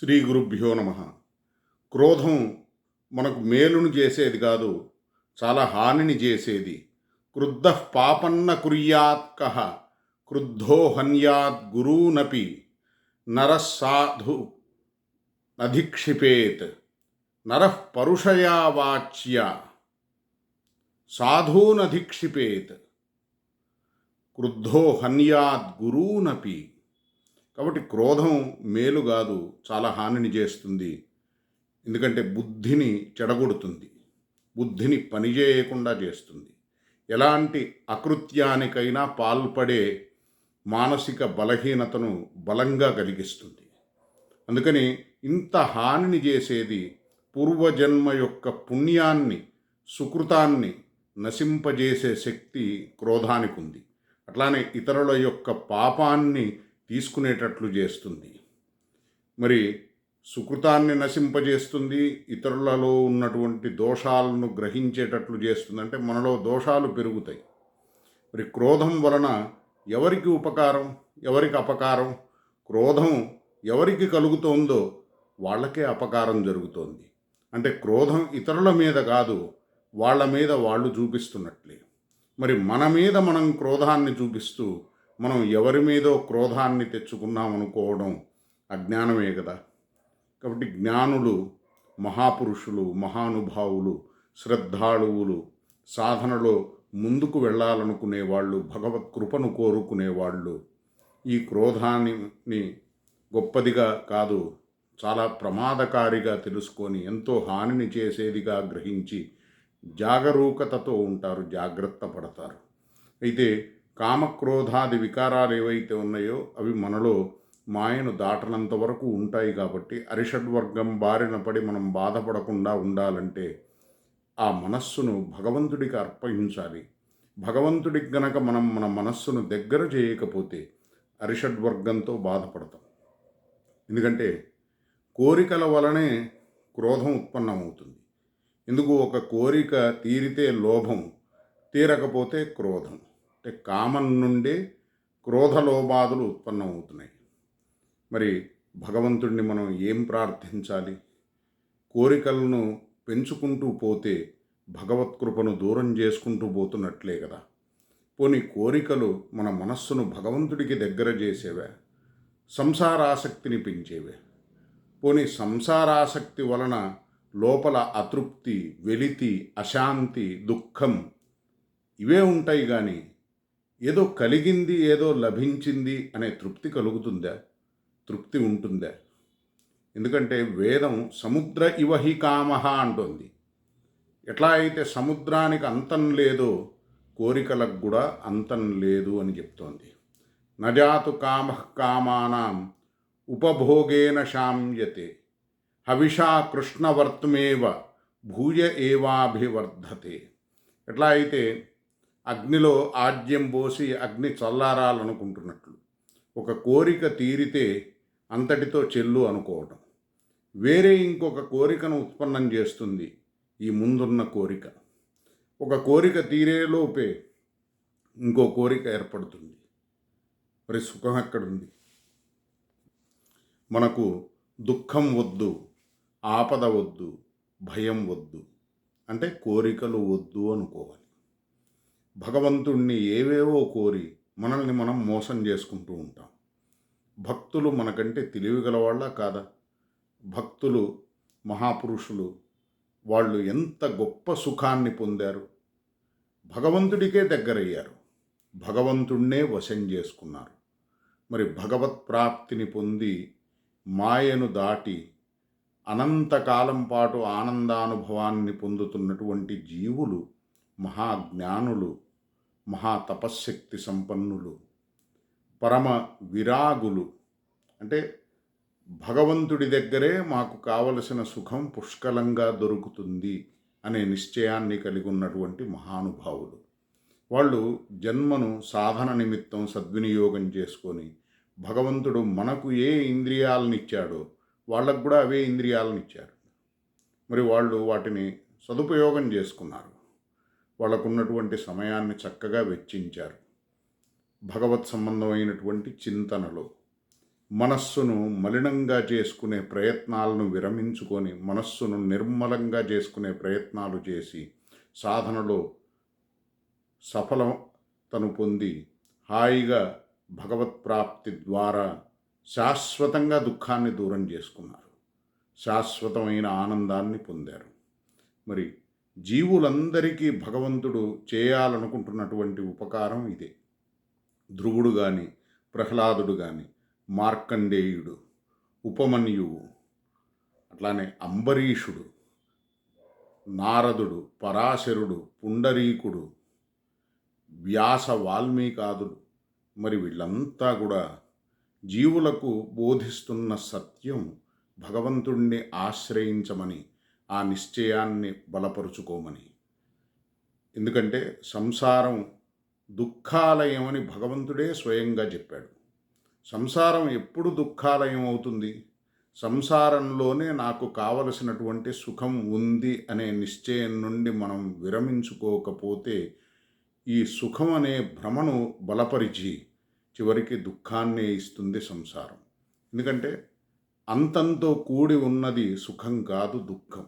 శ్రీ గురుభ్యో నమ. క్రోధం మనకు మేలును చేసేది కాదు చాలా హానిని చేసేది. క్రుద్ధ పాపన్న కుర్యాత్ కహ క్రుద్ధో హన్యాత్ గురూనపి నరసాధు అధిక్షిపేత్ నరః పరుషయా వాచ్య సాధూనధిక్షిపేత్ క్రుద్ధో హన్యాత్ గురూనపి. కాబట్టి క్రోధం మేలు కాదు చాలా హానిని చేస్తుంది. ఎందుకంటే బుద్ధిని చెడగొడుతుంది. బుద్ధిని పనిచేయకుండా చేస్తుంది. ఎలాంటి అకృత్యానికైనా పాల్పడే మానసిక బలహీనతను బలంగా కలిగిస్తుంది. అందుకని ఇంత హానిని చేసేది పూర్వజన్మ యొక్క పుణ్యాన్ని సుకృతాన్ని నశింపజేసే శక్తి క్రోధానికి ఉంది అట్లానే ఇతరుల యొక్క పాపాన్ని తీసుకునేటట్లు చేస్తుంది. మరి సుకృతాన్ని నశింపజేస్తుంది ఇతరులలో ఉన్నటువంటి దోషాలను గ్రహించేటట్లు చేస్తుంది. అంటే మనలో దోషాలు పెరుగుతాయి. మరి క్రోధం వలన ఎవరికి ఉపకారం ఎవరికి అపకారం? క్రోధం ఎవరికి కలుగుతోందో వాళ్ళకే అపకారం జరుగుతోంది. అంటే క్రోధం ఇతరుల మీద కాదు వాళ్ళ మీద వాళ్ళు చూపిస్తున్నట్లే. మరి మన మీద మనం క్రోధాన్ని చూపిస్తూ మనం ఎవరి మీదో క్రోధాన్ని తెచ్చుకున్నామనుకోవడం అజ్ఞానమే కదా. కాబట్టి జ్ఞానులు మహాపురుషులు మహానుభావులు శ్రద్ధాళువులు సాధనలో ముందుకు వెళ్ళాలనుకునే వాళ్ళు భగవత్ కృపను కోరుకునేవాళ్ళు ఈ క్రోధాన్ని గొప్పదిగా కాదు చాలా ప్రమాదకారిగా తెలుసుకొని ఎంతో హానిని చేసేదిగా గ్రహించి జాగరూకతతో ఉంటారు జాగ్రత్త పడతారు. అయితే కామక్రోధాది వికారాలు ఏవైతే ఉన్నాయో అవి మనలో మాయను దాటనంత వరకు ఉంటాయి కాబట్టి అరిషడ్వర్గం బారిన పడి మనం బాధపడకుండా ఉండాలంటే ఆ మనస్సును భగవంతుడికి అర్పించాలి భగవంతుడికి గనక మనం మన మనస్సును దగ్గర చేయకపోతే అరిషడ్వర్గంతో బాధపడతాం. ఎందుకంటే కోరికల వలనే క్రోధం ఉత్పన్నమవుతుంది. ఎందుకు? ఒక కోరిక తీరితే లోభం తీరకపోతే క్రోధం. అంటే కామం నుండే క్రోధలోబాదులు ఉత్పన్నమవుతున్నాయి. మరి భగవంతుడిని మనం ఏం ప్రార్థించాలి? కోరికలను పెంచుకుంటూ పోతే భగవత్కృపను దూరం చేసుకుంటూ పోతున్నట్లే కదా. పోని కోరికలు మన మనస్సును భగవంతుడికి దగ్గర చేసేవే? సంసారాసక్తిని పెంచేవే? పోని సంసారాసక్తి వలన లోపల అతృప్తి వెలితి అశాంతి దుఃఖం ఇవే ఉంటాయి కానీ ఏదో కలిగింది ఏదో లభించింది అనే తృప్తి కలుగుతుందా? తృప్తి ఉంటుందా? ఎందుకంటే వేదం సముద్ర ఇవహి కామహ అంటుంది. ఎట్లా అయితే సముద్రానికి అంతం లేదో కోరికలకు కూడా అంతం లేదు అని చెప్తోంది. నజాతు కామ కామానాం ఉపభోగేన శామ్యతే హవిషా కృష్ణవర్తమేవ భూయ ఏవాభివర్ధతే. ఎట్లా అయితే అగ్నిలో ఆద్యం పోసి అగ్ని చల్లారాలనుకుంటున్నట్లు. ఒక కోరిక తీరితే అంతటితో చెల్లు అనుకోవటం. వేరే ఇంకొక కోరికను ఉత్పన్నం చేస్తుంది ఈ ముందున్న కోరిక. ఒక కోరిక తీరేలోపే ఇంకో కోరిక ఏర్పడుతుంది. మరి సుఖం ఎక్కడుంది? మనకు దుఃఖం వద్దు ఆపద వద్దు భయం వద్దు. అంటే కోరికలు వద్దు అనుకోవాలి. భగవంతుణ్ణి ఏవేవో కోరి మనల్ని మనం మోసం చేసుకుంటూ ఉంటాం. భక్తులు మనకంటే తెలివి గలవాళ్ళ కాదా? భక్తులు మహాపురుషులు వాళ్ళు ఎంత గొప్ప సుఖాన్ని పొందారు? భగవంతుడికే దగ్గరయ్యారు. భగవంతుణ్ణే వశం చేసుకున్నారు. మరి భగవత్ ప్రాప్తిని పొంది మాయను దాటి అనంతకాలం పాటు ఆనందానుభవాన్ని పొందుతున్నటువంటి జీవులు మహాజ్ఞానులు మహా తపశ్శక్తి సంపన్నులు పరమ విరాగులు. అంటే భగవంతుడి దగ్గరే మాకు కావలసిన సుఖం పుష్కలంగా దొరుకుతుంది అనే నిశ్చయాన్ని కలిగి ఉన్నటువంటి మహానుభావులు. వాళ్ళు జన్మను సాధన నిమిత్తం సద్వినియోగం చేసుకొని భగవంతుడు మనకు ఏ ఇంద్రియాలను ఇచ్చాడో వాళ్ళకు కూడా అవే ఇంద్రియాలను ఇచ్చారు మరి వాళ్ళు వాటిని సదుపయోగం చేసుకున్నారు. వాళ్ళకున్నటువంటి సమయాన్ని చక్కగా వెచ్చించారు. భగవత్ సంబంధమైనటువంటి చింతనలో మనస్సును మలినంగా చేసుకునే ప్రయత్నాలను విరమించుకొని మనస్సును నిర్మలంగా చేసుకునే ప్రయత్నాలు చేసి సాధనలో సఫలతను పొంది హాయిగా భగవత్ ప్రాప్తి ద్వారా శాశ్వతంగా దుఃఖాన్ని దూరం చేసుకున్నారు. శాశ్వతమైన ఆనందాన్ని పొందారు. మరి జీవులందరికీ భగవంతుడు చేయాలనుకుంటున్నటువంటి ఉపకారం ఇదే. ధ్రువుడు కానీ ప్రహ్లాదుడు కానీ మార్కండేయుడు ఉపమన్యువు అట్లానే అంబరీషుడు నారదుడు పరాశరుడు పుండరీకుడు వ్యాస వాల్మీకాదుడు మరి వీళ్ళంతా కూడా జీవులకు బోధిస్తున్న సత్యం భగవంతుణ్ణి ఆశ్రయించమని ఆ నిశ్చయాన్ని బలపరుచుకోమని. ఎందుకంటే సంసారం దుఃఖాలయం అని భగవంతుడే స్వయంగా చెప్పాడు. సంసారం ఎప్పుడు దుఃఖాలయం అవుతుంది? సంసారంలోనే నాకు కావలసినటువంటి సుఖం ఉంది అనే నిశ్చయం నుండి మనం విరమించుకోకపోతే ఈ సుఖం అనే భ్రమను బలపరిచి చివరికి దుఃఖాన్నే ఇస్తుంది సంసారం. ఎందుకంటే అంతంతో కూడి ఉన్నది సుఖం కాదు దుఃఖం.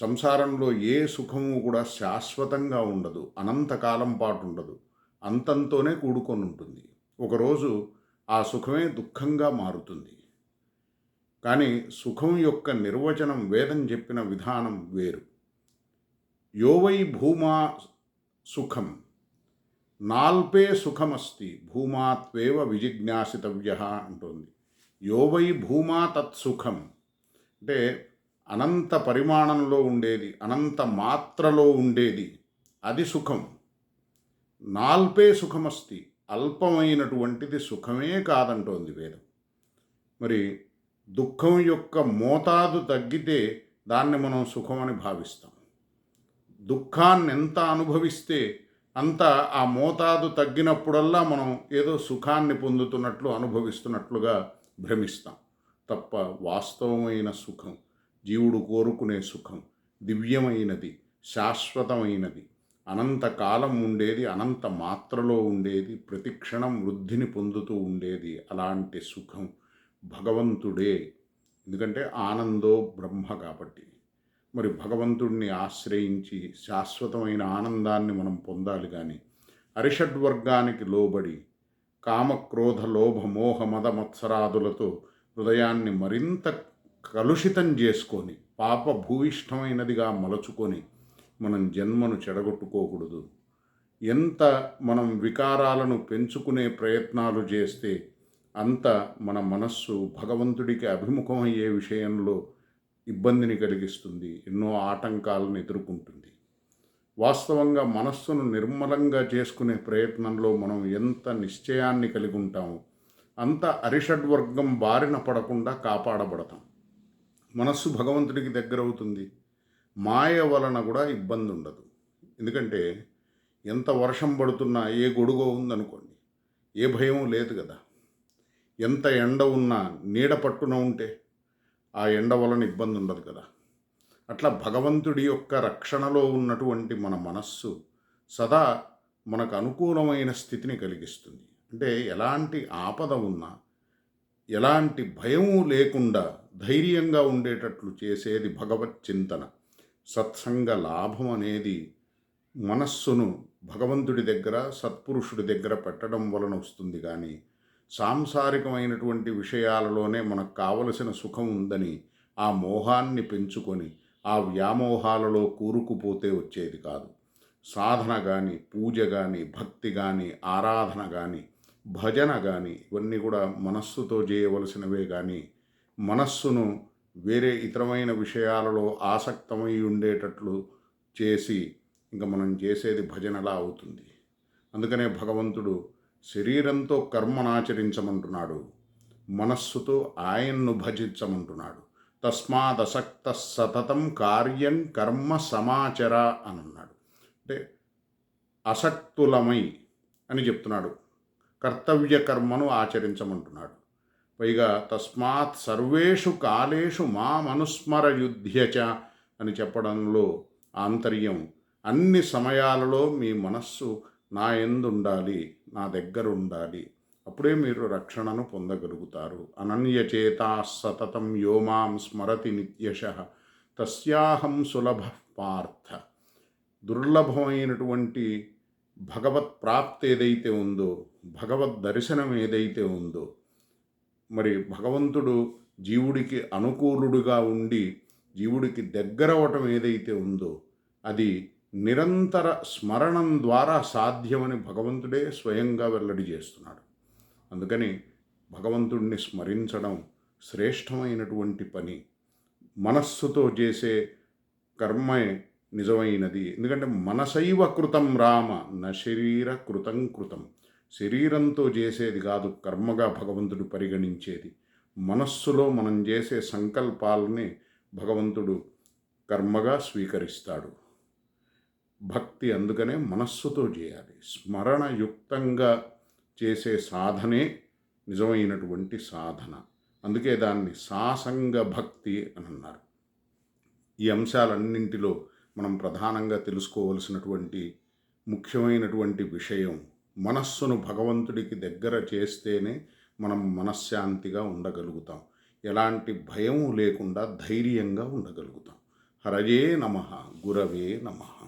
సంసారంలో ఏ సుఖము కూడా శాశ్వతంగా ఉండదు అనంతకాలం పాటు ఉండదు అంతంతోనే కూడుకొని ఉంటుంది. ఒకరోజు ఆ సుఖమే దుఃఖంగా మారుతుంది. కానీ సుఖం యొక్క నిర్వచనం వేదం చెప్పిన విధానం వేరు. యోవై భూమా సుఖం నాల్పే సుఖమస్తి భూమాత్వేవ విజిజ్ఞాసితవ్య అంటుంది. యోవై భూమా తత్సుఖం అంటే అనంత పరిమాణంలో ఉండేది అనంత మాత్రలో ఉండేది. అది సుఖం. నాల్పే సుఖమస్తి అల్పమైనటువంటిది సుఖమే కాదంటోంది వేదం. మరి దుఃఖం యొక్క మోతాదు తగ్గితే దాన్ని మనం సుఖమని భావిస్తాం. దుఃఖాన్ని ఎంత అనుభవిస్తే అంత ఆ మోతాదు తగ్గినప్పుడల్లా మనం ఏదో సుఖాన్ని పొందుతున్నట్లు అనుభవిస్తున్నట్లుగా భ్రమిస్తాం. తప్ప వాస్తవమైన సుఖం జీవుడు కోరుకునే సుఖం దివ్యమైనది శాశ్వతమైనది. అనంతకాలం ఉండేది అనంత మాత్రలో ఉండేది ప్రతిక్షణం వృద్ధిని పొందుతూ ఉండేది అలాంటి సుఖం భగవంతుడే. ఎందుకంటే ఆనందో బ్రహ్మ కాబట్టి. మరి భగవంతుడిని ఆశ్రయించి శాశ్వతమైన ఆనందాన్ని మనం పొందాలి కానీ అరిషడ్వర్గానికి లోబడి కామక్రోధ లోభ మోహ మద మత్సరాదులతో హృదయాన్ని మరింత కలుషితం చేసుకొని పాప భూయిష్టమైనదిగా మలచుకొని మనం జన్మను చెడగొట్టుకోకూడదు. ఎంత మనం వికారాలను పెంచుకునే ప్రయత్నాలు చేస్తే అంత మన మనస్సు భగవంతుడికి అభిముఖమయ్యే విషయంలో ఇబ్బందిని కలిగిస్తుంది ఎన్నో ఆటంకాలను ఎదుర్కొంటుంది. వాస్తవంగా మనస్సును నిర్మలంగా చేసుకునే ప్రయత్నంలో మనం ఎంత నిశ్చయాన్ని కలిగి ఉంటామో అంత అరిషడ్వర్గం బారిన పడకుండా కాపాడబడతాం. మనస్సు భగవంతుడికి దగ్గర అవుతుంది మాయ వలన కూడా ఇబ్బంది ఉండదు ఎందుకంటే ఎంత వర్షం పడుతున్నా ఏ గొడుగో ఉందనుకోండి ఏ భయం లేదు కదా. ఎంత ఎండ ఉన్నా నీడ పట్టున ఉంటే ఆ ఎండ వలన ఇబ్బంది ఉండదు కదా. అట్లా భగవంతుడి యొక్క రక్షణలో ఉన్నటువంటి మన మనస్సు సదా మనకు అనుకూలమైన స్థితిని కలిగిస్తుంది. అంటే ఎలాంటి ఆపద ఉన్నా ఎలాంటి భయము లేకుండా ధైర్యంగా ఉండేటట్లు చేసేది భగవత్ చింతన. సత్సంగ లాభం అనేది మనస్సును భగవంతుడి దగ్గర సత్పురుషుడి దగ్గర పెట్టడం వలన వస్తుంది కానీ సాంసారికమైనటువంటి విషయాలలోనే మనకు కావలసిన సుఖం ఉందని ఆ మోహాన్ని పెంచుకొని ఆ వ్యామోహాలలో కూరుకుపోతే వచ్చేది కాదు. సాధన కానీ పూజ కానీ భక్తి కానీ ఆరాధన కానీ భజన కానీ ఇవన్నీ కూడా మనస్సుతో చేయవలసినవే కానీ మనస్సును వేరే ఇతరమైన విషయాలలో ఆసక్తమై ఉండేటట్లు చేసి ఇంకా మనం చేసేది భజనలా అవుతుంది. అందుకనే భగవంతుడు శరీరంతో కర్మనాచరించమంటున్నాడు మనస్సుతో ఆయన్ను భజించమంటున్నాడు. తస్మాదసక్త సతతం కార్యం కర్మ సమాచర అని అన్నాడు అంటే అసక్తులమై అని చెప్తున్నాడు. కర్తవ్య కర్మను ఆచరించమంటున్నాడు. పైగా తస్మాత్ సర్వేషు కాలేషు మామనుస్మర యుధ్యచ అని చెప్పడంలో ఆంతర్యం. అన్ని సమయాలలో మీ మనస్సు నా ఎందు ఉండాలి నా దగ్గర ఉండాలి అప్పుడే మీరు రక్షణను పొందగలుగుతారు. అనన్యచేతా సతతం యోమాం స్మరతి నిత్యశ. తస్యాహం సులభ పార్థ. దుర్లభమైనటువంటి భగవత్ ప్రాప్తి ఏదైతే ఉందో భగవద్ దర్శనం ఏదైతే ఉందో మరి భగవంతుడు జీవుడికి అనుకూలుడుగా ఉండి జీవుడికి దగ్గరవటం ఏదైతే ఉందో అది నిరంతర స్మరణం ద్వారా సాధ్యమని భగవంతుడే స్వయంగా వెల్లడి చేస్తున్నాడు. అందుకని భగవంతుడిని స్మరించడం శ్రేష్టమైనటువంటి పని. మనస్సుతో చేసే కర్మే నిజమైనది. ఎందుకంటే మనసైవ కృతం రామ న శరీర కృతం కృతం. శరీరంతో చేసేది కాదు కర్మగా భగవంతుడు పరిగణించేది. మనస్సులో మనం చేసే సంకల్పాలని భగవంతుడు కర్మగా స్వీకరిస్తాడు. భక్తి అందుకనే మనస్సుతో చేయాలి. స్మరణయుక్తంగా చేసే సాధనే నిజమైనటువంటి సాధన. అందుకే దాన్ని సాసంగ భక్తి అని అన్నారు. ఈ అంశాలన్నింటిలో మనం ప్రధానంగా తెలుసుకోవలసినటువంటి ముఖ్యమైనటువంటి విషయం మనస్సును భగవంతుడికి దగ్గర చేస్తేనే మనం మనశ్శాంతిగా ఉండగలుగుతాం. ఎలాంటి భయం లేకుండా ధైర్యంగా ఉండగలుగుతాం. హరయే నమ గురవే నమః.